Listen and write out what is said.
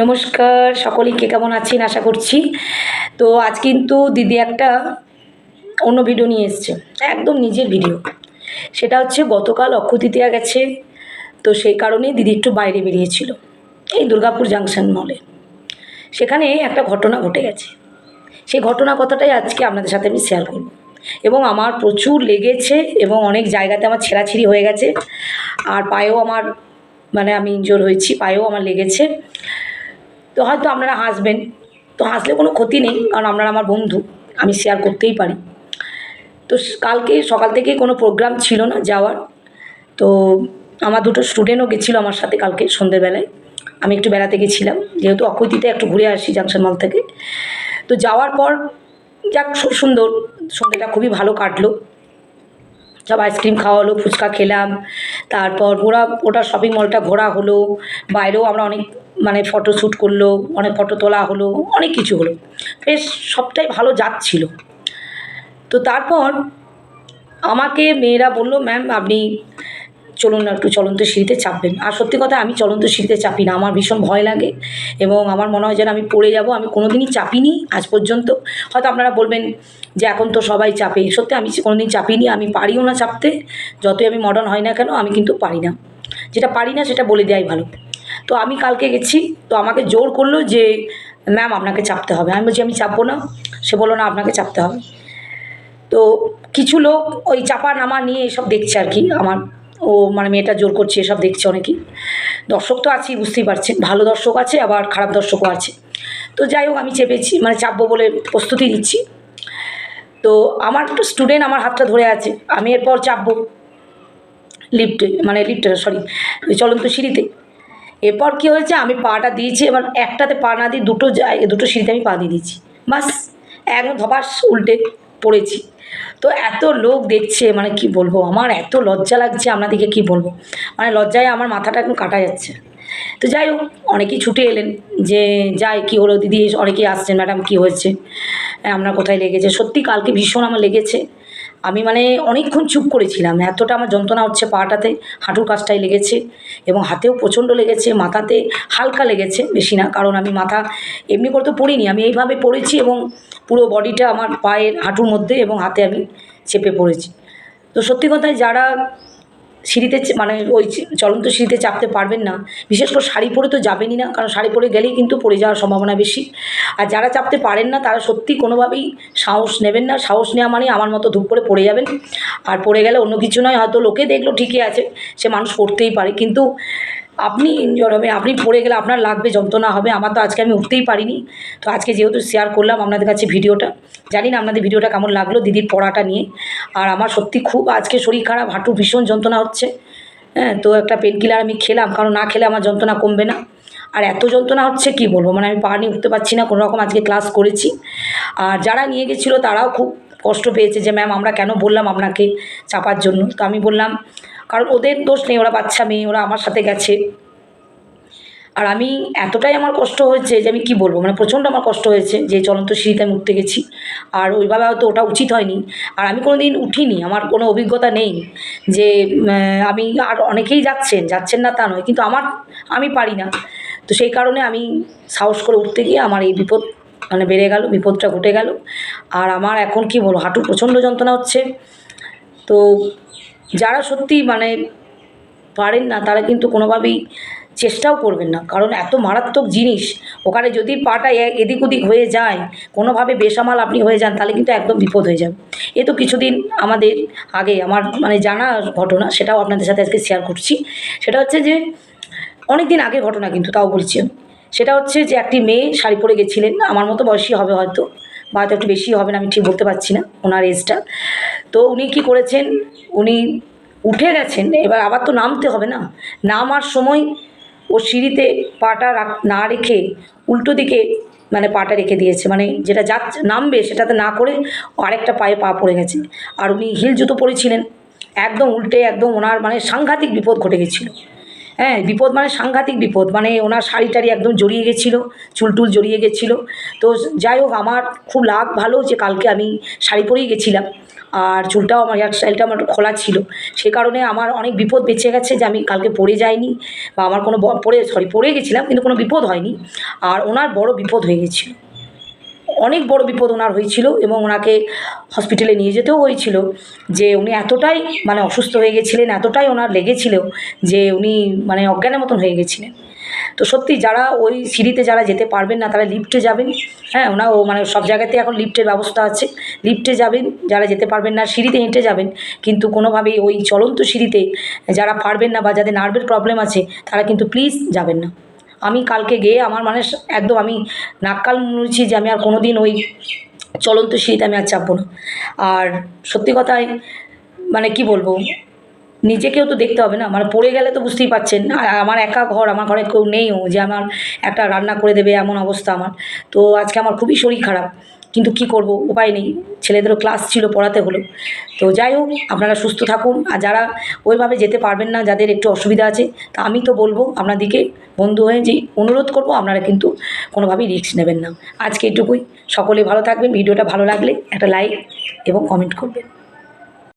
নমস্কার, সকলেই কে কেমন আছেন আশা করছি। তো আজ কিন্তু দিদি একটা অন্য ভিডিও নিয়ে এসছে, একদম নিজের ভিডিও সেটা হচ্ছে গতকাল অক্ষয় তৃতীয়া গেছে, তো সেই কারণেই দিদি একটু বাইরে বেরিয়েছিল, এই দুর্গাপুর জাংশন মলে সেখানে একটা ঘটনা ঘটে গেছে। সেই ঘটনা কথাটাই আজকে আপনাদের সাথে আমি শেয়ার করব। এবং আমার প্রচুর লেগেছে এবং অনেক জায়গাতে আমার ছেঁড়াছিঁড়ি হয়ে গেছে। আর পায়েও আমার মানে আমি ইনজোর হয়েছি, পায়েও আমার লেগেছে। তো হয়তো আপনারা হাসবেন। তো হাসলে কোনো ক্ষতি নেই, কারণ আপনারা আমার বন্ধু, আমি শেয়ার করতেই পারি। তো কালকে সকাল থেকে কোনো প্রোগ্রাম ছিল না যাওয়ার। তো আমার দুটো স্টুডেন্টও গেছিল আমার সাথে কালকে সন্ধেবেলায়। আমি একটু বেড়াতে গেছিলাম, যেহেতু অক্ষয়তিতে একটু ঘুরে আসি জাংশন মল থেকে। তো যাওয়ার পর যাক, খুব সুন্দর। সন্ধেটা খুবই ভালো কাটলো। সব আইসক্রিম খাওয়া হলো, ফুচকা খেলাম। তারপর ওরা, ওটা শপিং মলটা ঘোরা হলো। বাইরেও আমরা অনেক মানে ফটো শ্যুট করল, অনেক ফটো তোলা হলো, অনেক কিছু হলো। বেশ সবটাই ভালো যাচ্ছিল। তো তারপর আমাকে মেয়েরা বলল ম্যাম আপনি চলুন না, একটু চলন্ত সিঁড়িতে চাপবেন। আর সত্যি কথা, আমি চলন্ত সিঁড়িতে চাপি না, আমার ভীষণ ভয় লাগে এবং আমার মনে হয় যেন আমি পড়ে যাব, আমি কোনো দিনই চাপিনি আজ পর্যন্ত। হয়তো আপনারা বলবেন যে এখন তো সবাই চাপে। সত্যি, আমি কোনো দিন চাপিনি, আমি পারিও না চাপতে। যতই আমি মডার্ন হয় না কেন, আমি কিন্তু পারি না। যেটা পারি না, সেটা বলে দেওয়াই ভালো। তো আমি কালকে গেছি, তো আমাকে জোর করল যে, ম্যাম, আপনাকে চাপতে হবে। আমি বলছি, আমি চাপবো না। সে বলল, না, আপনাকে চাপতে হবে। তো কিছু লোক ওই চাপা নামা নিয়ে এসব দেখছে আর কি, আমার, ও মানে মেয়েটা জোর করছে, এসব দেখছে অনেকেই। দর্শক তো আছেই, বুঝতেই পারছেন। ভালো দর্শক আছে, আবার খারাপ দর্শকও আছে। তো যাই হোক, আমি চেপেছি মানে চাপবো বলে প্রস্তুতি নিচ্ছি। তো আমার একটু স্টুডেন্ট আমার হাতটা ধরে আছে, আমি এরপর চাপবো। লিফটে মানে লিফটে সরি চলন্ত সিঁড়িতে। এরপর কী হয়েছে? আমি পাটা দিয়েছি এবার একটাতে পা না দিয়ে দুটো দুটো সিঁড়িতে আমি পা দিয়ে দিয়েছি। বাস একদম ধপাস উল্টে পড়েছি। তো এত লোক দেখছে মানে কি বলব আমার এত লজ্জা লাগছে আপনাদেরকে কি বলব? মানে লজ্জায় আমার মাথাটা একদম কাটা যাচ্ছে। তো যাই হোক অনেকেই ছুটে এলেন যে যাই কী হলো? দিদি অনেকেই আসছেন ম্যাডাম কী হয়েছে? হ্যাঁ, আপনার কোথায় লেগেছে? সত্যি কালকে ভীষণ আমার লেগেছে। আমি মানে অনেকক্ষণ চুপ করেছিলাম। এতটা আমার যন্ত্রণা হচ্ছে পাটাতে, হাঁটুর কাজটাই লেগেছে এবং হাতেও প্রচণ্ড লেগেছে, মাথাতে হালকা লেগেছে, বেশি না, কারণ আমি মাথা এমনি করে তো পড়িনি। আমি এইভাবে পড়েছি এবং পুরো বডিটা আমার পায়ের হাঁটুর মধ্যে এবং হাতে আমি চেপে পড়েছি। তো সত্যি কথায় যারা সিঁড়িতে মানে ওই চলন্ত সিঁড়িতে চাপতে পারবেন না। বিশেষ করে শাড়ি পরে তো যাবেনই না, কারণ শাড়ি পরে গেলেই কিন্তু পড়ে যাওয়ার সম্ভাবনা বেশি। আর যারা চাপতে পারেন না, তারা সত্যি কোনোভাবেই সাহস নেবেন না। সাহস নেওয়া মানে আমার মতো ধূপ করে পড়ে যাবেন। আর পড়ে গেলে অন্য কিছু নয়, হয়তো লোকে দেখল ঠিকই আছে, সে মানুষ পড়তেই পারে। কিন্তু আপনি ইনজয় হবে, আপনি পড়ে গেলে আপনার লাগবে, যন্ত্রণা হবে, আমার তো আজকে আমি উঠতেই পারিনি। তো আজকে যেহেতু শেয়ার করলাম আপনাদের কাছে ভিডিওটা, জানি না আপনাদের ভিডিওটা কেমন লাগল দিদির পড়াটা নিয়ে। আর আমার সত্যি খুব আজকে শরীর খারাপ, হাঁটু ভীষণ যন্ত্রণা হচ্ছে। হ্যাঁ তো একটা পেন কিলার আমি খেলাম, কারণ না খেলে আমার যন্ত্রণা কমবে না। আর এত যন্ত্রণা হচ্ছে কি বলব? মানে আমি পা নিয়ে উঠতে পারছি না, কোনো রকম আজকে ক্লাস করেছি। আর যারা নিয়ে গেছিল তারাও খুব কষ্ট পেয়েছে যে ম্যাম আমরা কেন বললাম আপনাকে চাপার জন্য? তো আমি বললাম কারণ ওদের দোষ নেই, ওরা বাচ্চা মেয়ে, ওরা আমার সাথে গেছে। আর আমি এতটাই আমার কষ্ট হয়েছে যে আমি কি বলব? মানে প্রচণ্ড আমার কষ্ট হয়েছে যে চলন্ত সিঁড়িতে আমি উঠতে গেছি। আর ওইভাবে হয়তো ওটা উচিত হয়নি। আর আমি কোনো দিন উঠিনি, আমার কোনো অভিজ্ঞতা নেই যে আমি আর অনেকেই যাচ্ছেন যাচ্ছেন না তা নয়, কিন্তু আমার, আমি পারি না। তো সেই কারণে আমি সাহস করে উঠতে গিয়ে আমার এই বিপদ মানে বেড়ে গেল, বিপদটা ঘটে গেল। আর আমার এখন কি বলব? হাঁটু প্রচণ্ড যন্ত্রণা হচ্ছে। তো যারা সত্যি মানে পারেন না, তারা কিন্তু কোনোভাবেই চেষ্টাও করবেন না। কারণ এত মারাত্মক জিনিস, ওখানে যদি পাটা এদিক ওদিক হয়ে যায়, কোনোভাবে বেসামাল আপনি হয়ে যান, তাহলে কিন্তু একদম বিপদ হয়ে যাবে। এ তো কিছুদিন আমাদের আগে আমার মানে জানা ঘটনা, সেটাও আপনাদের সাথে আজকে শেয়ার করছি। সেটা হচ্ছে যে অনেক দিন আগের ঘটনা কিন্তু, তাও বলছি সেটা হচ্ছে যে, একটি মেয়ে শাড়ি পরে গেছিলেন, আমার মতো বয়সী হবে হয়তো। বা হয়তো একটু বেশি হবে না, আমি ঠিক বলতে পারছি না ওনার এজটা তো উনি কি করেছেন, উনি উঠে গেছেন, এবার আবার তো নামতে হবে না। নামার সময় ও সিঁড়িতে পাটা না রেখে উল্টো দিকে মানে পাটা রেখে দিয়েছে মানে যেটা যা নামবে সেটাতে না করে আরেকটা পায়ে পা পড়ে গেছে। আর উনি হিল জুতো পরেছিলেন, একদম উল্টে একদম ওনার মানে সাংঘাতিক বিপদ ঘটে গেছিল। হ্যাঁ বিপদ মানে সাংঘাতিক বিপদ। মানে ওনার শাড়ি টাড়ি একদম জড়িয়ে গেছিল, চুল টুল জড়িয়ে গেছিল। তো যাই হোক, আমার খুব লাভ ভালো যে কালকে আমি শাড়ি পরেই গেছিলাম। আর চুলটাও আমার হেয়ার স্টাইলটা আমার একটু খোলা ছিল। সে কারণে আমার অনেক বিপদ বেঁচে গেছে যে আমি কালকে পড়ে যাইনি বা আমার কোনো পড়ে সরি পড়ে গেছিলাম, কিন্তু কোনো বিপদ হয়নি। আর ওনার বড় বিপদ হয়ে গেছিল। অনেক বড় বিপদ ওনার হয়েছিল এবং ওনাকে হসপিটালে নিয়ে যেতেও হয়েছিল যে উনি এতটাই মানে অসুস্থ হয়ে গেছিলেন, এতটাই ওনার লেগেছিল যে উনি মানে অজ্ঞানের মতন হয়ে গেছিলেন। তো সত্যি যারা ওই সিঁড়িতে যারা যেতে পারবেন না তারা লিফটে যাবেন। হ্যাঁ ওনা ও মানে সব জায়গাতে এখন লিফটের ব্যবস্থা আছে। লিফটে যাবেন, যারা যেতে পারবেন না সিঁড়িতে হেঁটে যাবেন। কিন্তু কোনোভাবেই ওই চলন্ত সিঁড়িতে যারা পারবেন না বা যাদের নার্ভের প্রবলেম আছে তারা কিন্তু প্লিজ যাবেন না। আমি কালকে গিয়ে আমার মানে একদম আমি নাককাল মুড়ছি যে আমি আর কোনো দিন ওই চলন্ত শীত আমি আর চাপবো না। আর সত্যি কথায় মানে কি বলব, নিজেকেও তো দেখতে হবে না মানে পড়ে গেলে তো বুঝতেই পারছেন। আমার একা ঘর, আমার ঘরে কেউ নেইও যে আমার একটা রান্না করে দেবে এমন অবস্থা আমার। তো আজকে আমার খুবই শরীর খারাপ। কিন্তু কি করব? উপায় নেই। ছেলেদেরও ক্লাস ছিল পড়াতে হলো। তো যাই হোক, আপনারা সুস্থ থাকুন। আর যারা ওইভাবে যেতে পারবেন না, যাদের একটু অসুবিধা আছে, তা আমি তো বলব আপনাদেরকে বন্ধু হয়ে যে অনুরোধ করব, আপনারা কিন্তু কোনোভাবেই রিস্ক নেবেন না। আজকে এটুকুই। সকলে ভালো থাকবেন। ভিডিওটা ভালো লাগলে একটা লাইক এবং কমেন্ট করবেন।